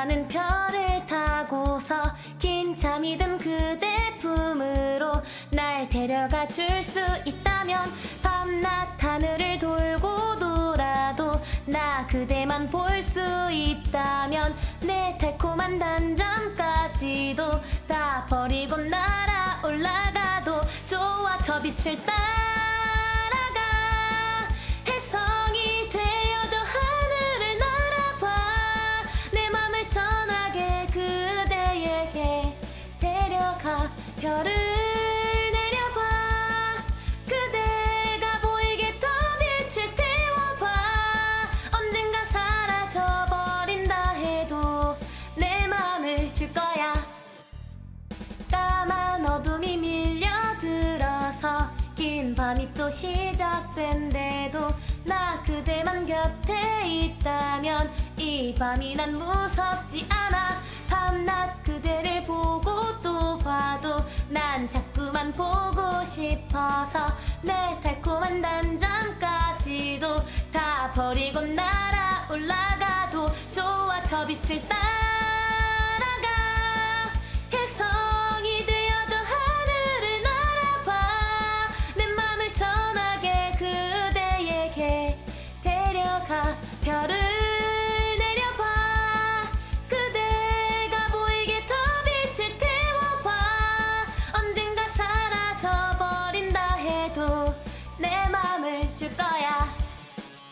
빛나는 별을 타고서 긴 잠이 든 그대 품으로 날 데려가 줄 수 있다면 밤낮 하늘을 돌고 돌아도 나 그대만 볼 수 있다면 내 달콤한 단잠까지도 다 버리고 날아 올라가도 좋아 저 빛을 따라 별을 내려봐. 그대가 보이게 더 빛을 태워봐. 언젠가 사라져버린다 해도 내 맘을 줄 거야. 까만 어둠이 밀려들어서 긴 밤이 또 시작된대도 나 그대만 곁에 있다면 이 밤이 난 무섭지 않아 난 자꾸만 보고 싶어서 내 달콤한 단잠까지도 다 버리고 날아 올라가도 좋아 저 빛을 따라가. 혜성이 되어도 하늘을 날아봐. 내 맘을 전하게 그대에게 데려가. 춤을 출 거야.